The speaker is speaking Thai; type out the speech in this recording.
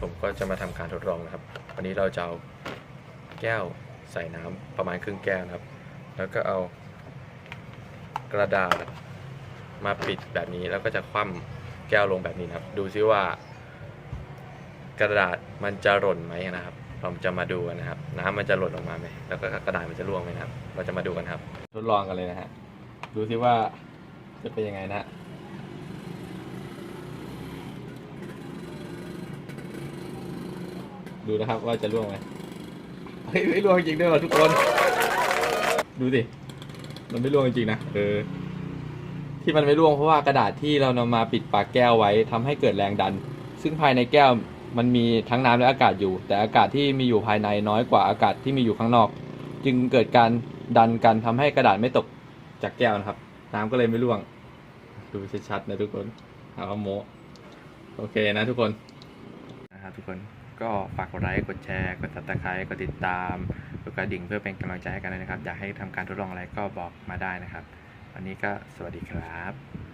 ผมก็จะมาทำการทดลองนะครับ วันนี้เราจะเอาแก้วใส่น้ำประมาณครึ่งแก้วนะครับ แล้วก็เอากระดาษมาปิดแบบนี้แล้วก็จะคว่ำแก้วลงแบบนี้นะครับ ดูซิว่า กระดาษมันจะหล่นไหมนะครับ เราจะมาดูกันนะครับ น้ำมันจะหล่นออกมาไหมแล้วก็กระดาษมันจะร่วงไหมนะครับ เราจะมาดูกันครับ ทดลองกันเลยนะฮะดูซิว่าจะเป็นยังไงนะฮะ ดูนะครับว่าจะร่วงไหมเฮ้ยไม่ร่วงจริงด้วยว่ะทุกคน ดูสิมันไม่ร่วงจริงๆนะเออที่มันไม่ร่วงเพราะว่ากระดาษที่เรานำมาปิดปากแก้วไว้ทำให้เกิดแรงดัน ซึ่งภายในแก้วมันมีทั้งน้ำและอากาศอยู่ แต่อากาศที่มีอยู่ภายในน้อยกว่าอากาศที่มีอยู่ข้างนอก จึงเกิดการดันกันทำให้กระดาษไม่ตกจากแก้วนะครับ น้ำก็เลยไม่ร่วง ดูชัดๆนะทุกคนหาว่าโมโอเคนะทุกคนนะครับทุกคน ก็ฝากกดไลค์กดแชร์กดติดตามกดติดตามกดกระดิ่งเพื่อเป็นกำลังใจให้กันนะครับ อยากให้ทำการทดลองอะไรก็บอกมาได้นะครับ วันนี้ก็สวัสดีครับ